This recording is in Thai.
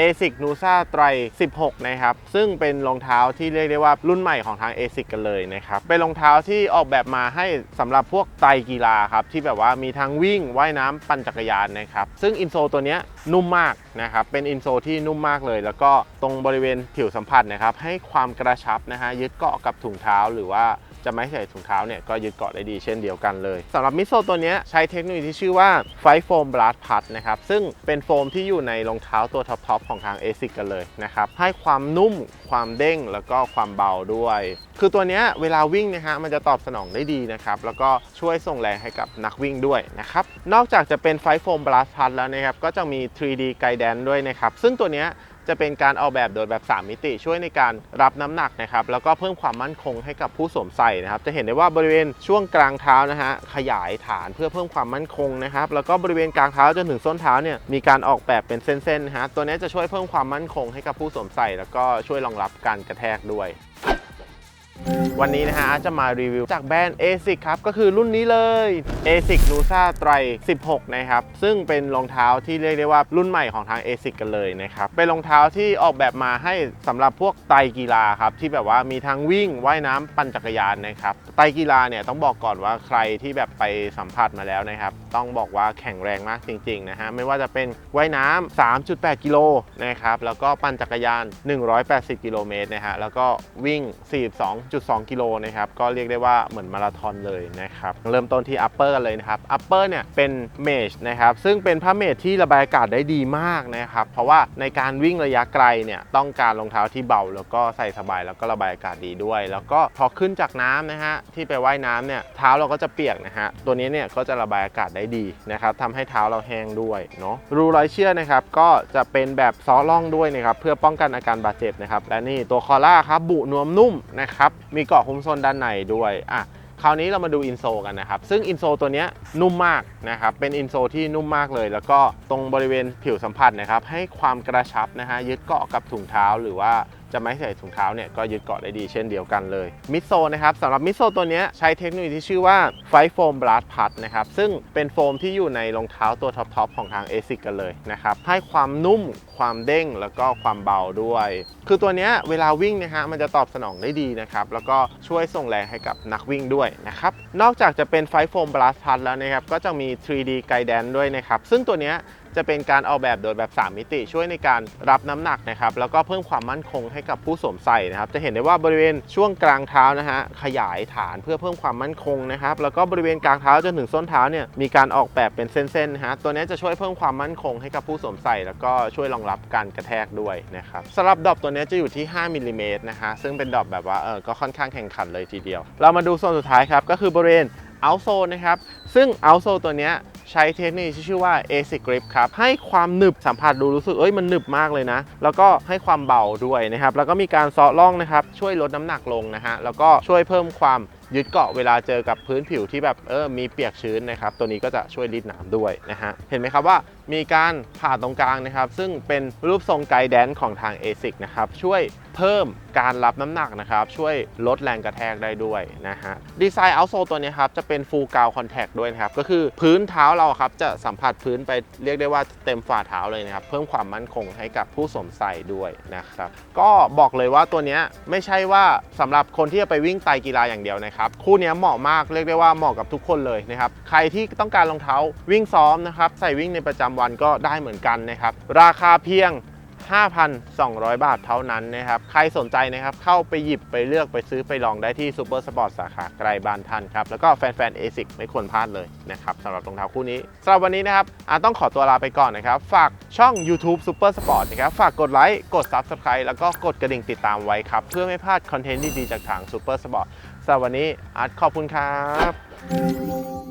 ASIC Nusa ไตร16 นะครับ ซึ่งเป็นรองเท้าที่เรียกได้ว่ารุ่นใหม่ของทาง ASIC กันเลยนะครับ เป็นรองเท้าที่ออกแบบมาให้สำหรับพวกไตรกีฬาครับ ที่แบบว่ามีทั้งวิ่ง ว่ายน้ำปั่นจักรยานนะครับ ซึ่งอินโซตัวนี้นุ่มมากนะครับ เป็นอินโซที่นุ่มมากเลย แล้วก็ตรงบริเวณผิวสัมผัสนะครับ ให้ความกระชับนะฮะยึดเกาะกับถุงเท้าหรือว่า จะไม่ใส่ถุงเท้าเนี่ยก็ยึดเกาะได้ดีเช่นเดียวกันเลยสำหรับมิโซตัวนี้ใช้เทคโนโลยีที่ชื่อว่าไฟโฟมบลัสพัดนะครับซึ่งเป็นโฟมที่อยู่ในรองเท้าตัวท็อปๆของทาง ASIC กันเลยนะครับให้ความนุ่มความเด้งแล้วก็ความเบาด้วย คือตัวนี้เวลาวิ่งนะฮะมันจะตอบสนองได้ดีนะครับแล้วก็ช่วยส่งแรงให้กับนักวิ่งด้วยนะครับนอกจากจะเป็นไฟโฟมบลัสพัดแล้วนะครับก็จะมี 3D Guidance ด้วยนะครับซึ่งตัวนี้ จะเป็นการออกแบบโดยแบบ 3 มิติ ช่วยในการรับน้ำหนักนะครับแล้วก็เพิ่มความมั่นคงให้กับผู้สวมใส่นะครับ จะเห็นได้ว่าบริเวณช่วงกลางเท้านะฮะขยายฐานเพื่อเพิ่มความมั่นคงนะครับ แล้วก็บริเวณกลางเท้าจนถึงส้นเท้าเนี่ยมีการออกแบบเป็นเส้นๆนะฮะตัวนี้จะช่วยเพิ่มความมั่นคงให้กับผู้สวมใส่ แล้วก็ช่วยรองรับการกระแทกด้วย วันนี้นะฮะอาจะมารีวิวจากแบรนด์ ASIC ครับ ก็คือรุ่นนี้เลย ASIC Nusa ไตร16 นะครับ ซึ่งเป็นรองเท้าที่เรียกได้ว่ารุ่นใหม่ของทาง ASIC กันเลยนะครับ เป็นรองเท้าที่ออกแบบมาให้สำหรับพวกไตรกีฬาครับที่แบบว่ามีทั้งวิ่งว่ายน้ำปั่นจักรยานนะครับไตรกีฬาเนี่ยต้องบอกก่อนว่าใครที่แบบไปสัมผัสมาแล้วนะครับ ต้องบอกว่าแข็งแรงมากจริงๆนะฮะไม่ว่าจะเป็นว่ายน้ำ3.8 กิโลนะครับแล้วก็ปั่นจักรยาน 180 กิโลเมตรนะฮะแล้วก็วิ่ง 42.2กิโลนะครับก็เรียกได้ว่าเหมือนมาราธอนเลยนะครับเริ่มต้นที่ upper กันเลยนะครับ upper เนี่ยเป็นเมชนะครับซึ่งเป็นผ้าเมชที่ระบายอากาศได้ดีมากนะครับเพราะว่าในการวิ่งระยะไกลเนี่ยต้องการรองเท้าที่เบา แล้วก็ใส่สบายแล้วก็ระบายอากาศดีด้วย แล้วก็พอขึ้นจากน้ำนะฮะที่ไปว่ายน้ำเนี่ยเท้าเราก็จะเปียกนะฮะตัวนี้เนี่ยก็จะระบายอากาศได้ดีนะครับทำให้เท้าเราแห้งด้วยเนาะรูรอยเชือกนะครับก็จะเป็นแบบซอล่องด้วยนะครับเพื่อป้องกันอาการบาดเจ็บนะครับและนี่ตัวคอล่าครับบุนวมนุ่มนะครับมีเกาะคุ้มโซนด้านในด้วยอะคราวนี้เรามาดูอินโซกันนะครับ ซึ่งอินโซตัวนี้นุ่มมากนะครับ เป็นอินโซที่นุ่มมากเลย แล้วก็ตรงบริเวณผิวสัมผัสนะครับ ให้ความกระชับนะฮะยึดเกาะกับถุงเท้าหรือว่า จะไม่ใส่ถุงเท้าเนี่ยก็ยึดเกาะได้ดีเช่นเดียวกันเลยมิโซนะครับสำหรับมิโซตัวนี้ใช้เทคโนโลยีที่ชื่อว่าไฟโฟมบลัสพัดนะครับซึ่งเป็นโฟมที่อยู่ในรองเท้าตัวท็อปๆของทาง ASIC กันเลยนะครับให้ความนุ่มความเด้งแล้วก็ความเบาด้วย คือตัวนี้เวลาวิ่งนะฮะมันจะตอบสนองได้ดีนะครับแล้วก็ช่วยส่งแรงให้กับนักวิ่งด้วยนะครับนอกจากจะเป็นไฟโฟมบลัสพัดแล้วนะครับก็จะมี 3D Guidance ด้วยนะครับซึ่งตัวนี้ จะเป็นการออกแบบโดยแบบ 3 มิติ ช่วยในการรับน้ำหนักนะครับแล้วก็เพิ่มความมั่นคงให้กับผู้สวมใส่นะครับ จะเห็นได้ว่าบริเวณช่วงกลางเท้านะฮะขยายฐานเพื่อเพิ่มความมั่นคงนะครับแล้วก็บริเวณกลางเท้าจนถึงส้นเท้าเนี่ยมีการออกแบบเป็นเส้นๆนะฮะตัวนี้จะช่วยเพิ่มความมั่นคงให้กับผู้สวมใส่ แล้วก็ช่วยรองรับการกระแทกด้วยนะครับสำหรับดอปตัวนี้จะอยู่ที่ 5มิลลิเมตรนะฮะซึ่งเป็นดอปแบบว่าเออก็ค่อนข้างแข่งขันเลยทีเดียว เรามาดูโซนสุดท้ายครับก็คือบริเวณเอาโซนนะครับซึ่งเอาโซตัวเนี้ย ใช้เทคนิคที่ชื่อว่า ASIC Grip ครับ ให้ความหนึบสัมผัสดูรู้สึกเอ้ยมันหนึบมากเลยนะ แล้วก็ให้ความเบาด้วยนะครับ แล้วก็มีการซาะล่องนะครับ ช่วยลดน้ำหนักลงนะฮะ แล้วก็ช่วยเพิ่มความยึดเกาะเวลาเจอกับพื้นผิวที่แบบเออมีเปียกชื้นนะครับ ตัวนี้ก็จะช่วยรีดน้ำด้วยนะฮะ เห็นไหมครับว่ามีการผ่าตรงกลางนะครับ ซึ่งเป็นรูปทรงไกด์แดนของทาง ASIC นะครับ ช่วยเพิ่มการรับน้ำหนักนะครับ ช่วยลดแรงกระแทกได้ด้วยนะฮะดีไซน์เอาโซตัวนี้ครับ จะเป็นฟูลกาวคอนแทคด้วยนะครับ ก็คือพื้นเท้าเราครับ จะสัมผัสพื้นไปเรียกได้ว่าเต็มฝ่าเท้าเลยนะครับ เพิ่มความมั่นคงให้กับผู้สวมใส่ด้วยนะครับ ก็บอกเลยว่าตัวนี้ไม่ใช่ว่าสำหรับคนที่จะไปวิ่งไตกีฬาอย่างเดียวนะครับ คู่นี้เหมาะมากเรียกได้ว่าเหมาะกับทุกคนเลยนะครับใครที่ต้องการรองเท้าวิ่งซ้อมนะครับใส่วิ่งในประจำวันก็ได้เหมือนกันนะครับ ราคาเพียง 5,200 บาทเท่านั้นนะครับ ใครสนใจนะครับ เข้าไปหยิบไปเลือกไปซื้อไปลองได้ที่ซูเปอร์สปอร์ตสาขาไกลบ้านทันครับ แล้วก็แฟนๆ ASIC ไม่ควรพลาดเลยนะครับสำหรับรองเท้าคู่นี้สำหรับวันนี้นะครับอาต้องขอตัวลาไปก่อนนะครับ ฝากช่อง YouTube Super Sport นะครับ ฝากกดไลค์ กด Subscribe แล้วก็กดกระดิ่งติดตามไว้ครับ เพื่อไม่พลาดคอนเทนต์ดีๆจากทาง Super Sport สำหรับวันนี้อาร์ตขอบคุณครับ